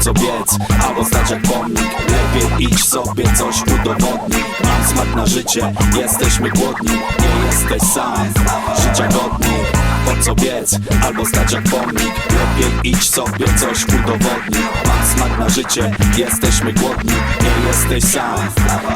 co biec, albo stać jak pomnik. Lepiej idź sobie coś udowodnij Mam smak na życie, jesteśmy głodni Nie jesteś sam, życia godni Po co biec, albo stać jak pomnik. Lepiej idź sobie coś udowodnij Mam smak na życie, jesteśmy głodni. Nie jesteś sam,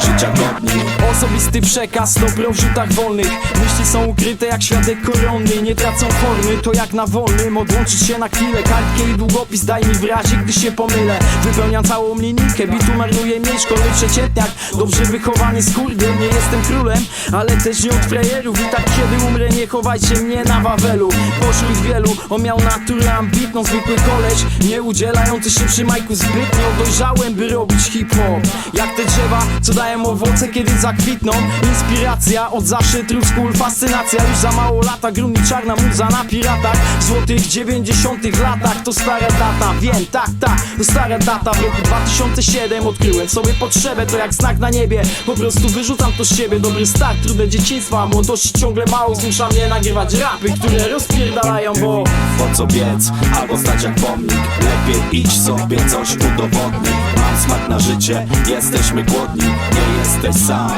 życia godni. Osobisty przekaz, dobro w rzutach wolnych. Myśli są ukryte jak świadek koronny. Nie tracą formy, to jak na wolnym. Odłączyć się na chwilę, kartkę i długopis Daj mi w razie, gdy się pomylę. Wypełniam całą linijkę, bitu marnuję mniej Szkolny przeciętniak, dobrze wychowany skurdel Nie jestem królem, ale też nie od frajerów. I tak kiedy umrę, nie chowajcie mnie na Wawelu Pośród wielu, on miał naturę ambitną Zwykły koleś, nie udzielający się przy majku zbytnio. Dojrzałem, by robić hip-hop. Jak te drzewa, co dają owoce, kiedy zakwitną. Inspiracja od zawsze truskul, fascynacja. Już za mało lata, grumi czarna muza na piratach. W złotych dziewięćdziesiątych latach To stara data, wiem, tak, tak To stara data, w roku 2007 Odkryłem sobie potrzebę, to jak znak na niebie. Po prostu wyrzucam to z siebie. Dobry start, trudne dzieciństwa. Młodości ciągle mało, zmusza mnie nagrywać rapy Które rozpierdalają, bo Po co biec, albo stać jak pomnik. Lepiej idź sobie coś udowodnij Mam smak na życie, jesteśmy głodni. Nie jesteś sam,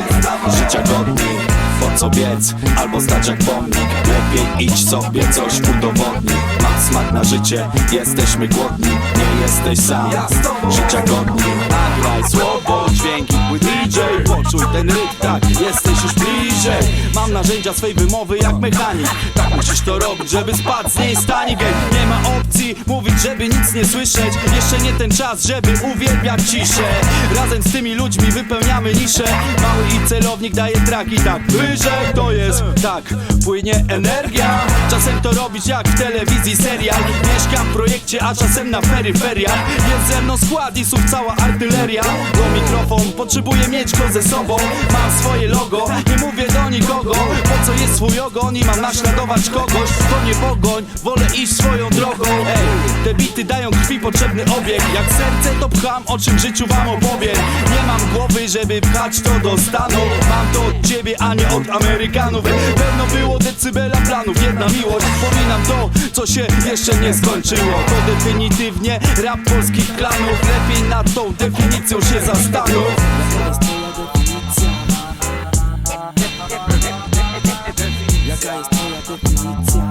życia godni Po co biec, albo stać jak pomnik Lepiej idź sobie coś udowodnij Mam smak na życie, jesteśmy głodni. Nie jesteś sam, życia godni. Nagraj słowo, dźwięki, DJ Poczuj ten rytm, tak, jesteś już bliżej. Mam narzędzia swej wymowy jak mechanik. Tak musisz to robić, żeby spadł z niej stanik Nie ma mówić, żeby nic nie słyszeć. Jeszcze nie ten czas, żeby uwielbiać ciszę. Razem z tymi ludźmi wypełniamy niszę. Mały i celownik daje track i tak wyżej To jest, tak, płynie energia. Czasem to robić jak w telewizji serial. Mieszkam w projekcie, a czasem na peryferiach Jest ze mną skład i słów cała artyleria. Do mikrofon potrzebuję mieć go ze sobą. Mam swoje logo, nie mówię do nikogo. Po co jest swój ogon i mam naśladować kogoś? To nie pogoń, wolę iść swoją drogą bity dają krwi potrzebny obieg. Jak serce to pcham, o czym życiu wam opowiem. Nie mam głowy, żeby pchać to do stanu Mam to od ciebie, a nie od Amerykanów. Pewno było decybela planów, jedna miłość Wspominam to, co się jeszcze nie skończyło. To definitywnie rap polskich klanów. Lepiej nad tą definicją się zastanów. Jaka jest twoja definicja?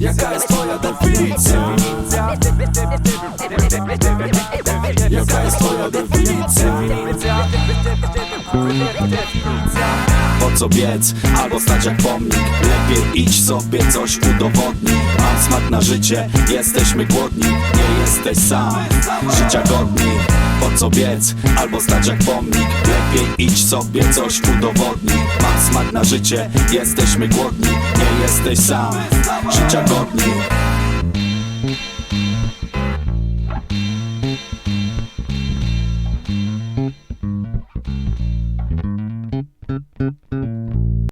Jaka jest twoja definicja? Jaka jest twoja definicja? Po co biec, albo stać jak pomnik? Lepiej idź sobie coś udowodnij Mam smak na życie, jesteśmy głodni. Nie jesteś sam, życia godni Po co biec, albo stać jak pomnik. Lepiej idź sobie coś udowodnij Mam smak na życie, jesteśmy głodni. Nie jesteś sam, życia godni